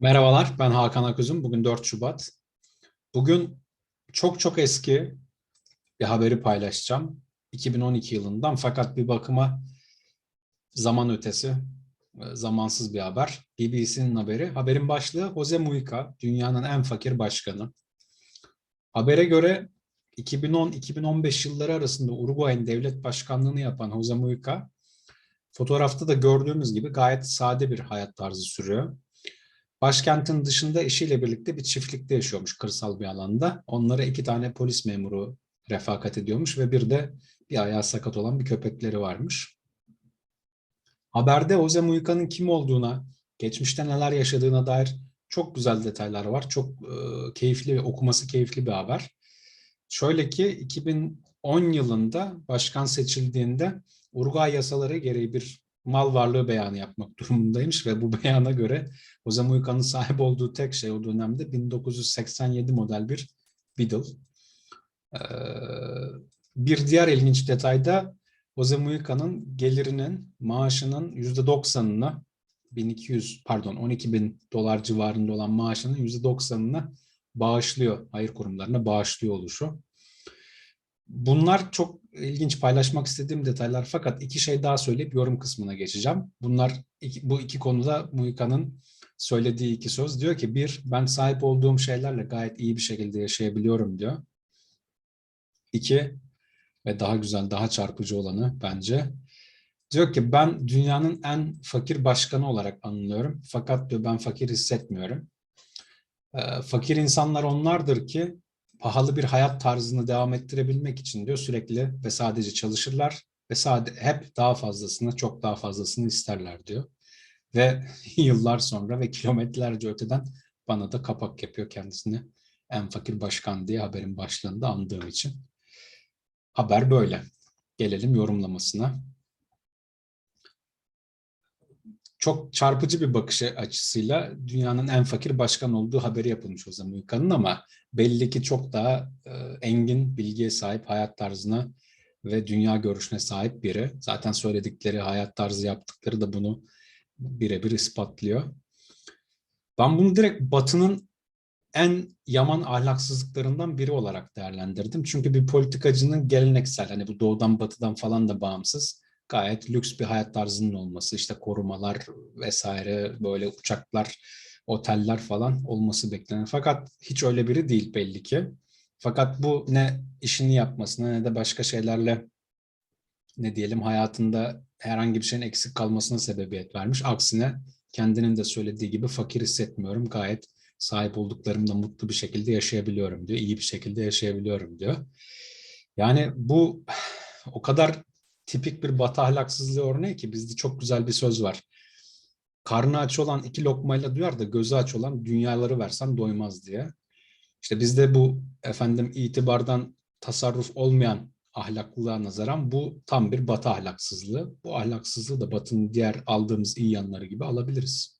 Merhabalar, ben Hakan Akuzun. Bugün 4 Şubat. Bugün çok çok eski bir haberi paylaşacağım. 2012 yılından fakat bir bakıma zaman ötesi, e, zamansız bir haber. BBC'nin haberi. Haberin başlığı Jose Mujica, dünyanın en fakir başkanı. Habere göre 2010-2015 yılları arasında Uruguay'ın devlet başkanlığını yapan Jose Mujica, fotoğrafta da gördüğümüz gibi gayet sade bir hayat tarzı sürüyor. Başkentin dışında eşiyle birlikte bir çiftlikte yaşıyormuş kırsal bir alanda. Onlara iki tane polis memuru refakat ediyormuş ve bir de bir ayağı sakat olan bir köpekleri varmış. Haberde Jose Mujica'nın kim olduğuna, geçmişte neler yaşadığına dair çok güzel detaylar var. Çok e, keyifli, okuması keyifli bir haber. Şöyle ki 2010 yılında başkan seçildiğinde Uruguay yasaları gereği bir mal varlığı beyanı yapmak durumundaymış ve bu beyana göre Jose Mujica'nın sahip olduğu tek şey o dönemde 1987 model bir Beetle. Ee, bir diğer ilginç detayda Jose Mujica'nın gelirinin maaşının %90'ını 1200 pardon 12 bin dolar civarında olan maaşının %90'ını bağışlıyor. Hayır kurumlarına bağışlıyor oluşu. Bunlar çok ilginç paylaşmak istediğim detaylar fakat iki şey daha söyleyip yorum kısmına geçeceğim. Bunlar bu iki konuda Muhika'nın söylediği iki söz. Diyor ki bir, ben sahip olduğum şeylerle gayet iyi bir şekilde yaşayabiliyorum diyor. İki, ve daha güzel, daha çarpıcı olanı bence. Diyor ki ben dünyanın en fakir başkanı olarak anılıyorum. Fakat diyor ben fakir hissetmiyorum. Fakir insanlar onlardır ki pahalı bir hayat tarzını devam ettirebilmek için diyor sürekli ve sadece çalışırlar ve sade, hep daha fazlasını, çok daha fazlasını isterler diyor. Ve yıllar sonra ve kilometrelerce öteden bana da kapak yapıyor kendisini en fakir başkan diye haberin başlığında andığım için. Haber böyle. Gelelim yorumlamasına. Çok çarpıcı bir bakış açısıyla dünyanın en fakir başkan olduğu haberi yapılmış o zaman Müka'nın ama belli ki çok daha e, engin bilgiye sahip hayat tarzına ve dünya görüşüne sahip biri. Zaten söyledikleri hayat tarzı yaptıkları da bunu birebir ispatlıyor. Ben bunu direkt Batı'nın en yaman ahlaksızlıklarından biri olarak değerlendirdim. Çünkü bir politikacının geleneksel hani bu doğudan batıdan falan da bağımsız gayet lüks bir hayat tarzının olması, işte korumalar vesaire böyle uçaklar, oteller falan olması beklenen. Fakat hiç öyle biri değil belli ki. Fakat bu ne işini yapmasına ne de başka şeylerle ne diyelim hayatında herhangi bir şeyin eksik kalmasına sebebiyet vermiş. Aksine kendinin de söylediği gibi fakir hissetmiyorum. Gayet sahip olduklarımla mutlu bir şekilde yaşayabiliyorum diyor. İyi bir şekilde yaşayabiliyorum diyor. Yani bu o kadar tipik bir batı ahlaksızlığı örneği ki bizde çok güzel bir söz var. Karnı aç olan iki lokmayla duyar da gözü aç olan dünyaları versen doymaz diye. İşte bizde bu efendim itibardan tasarruf olmayan ahlaklılığa nazaran bu tam bir batı ahlaksızlığı. Bu ahlaksızlığı da batının diğer aldığımız iyi yanları gibi alabiliriz.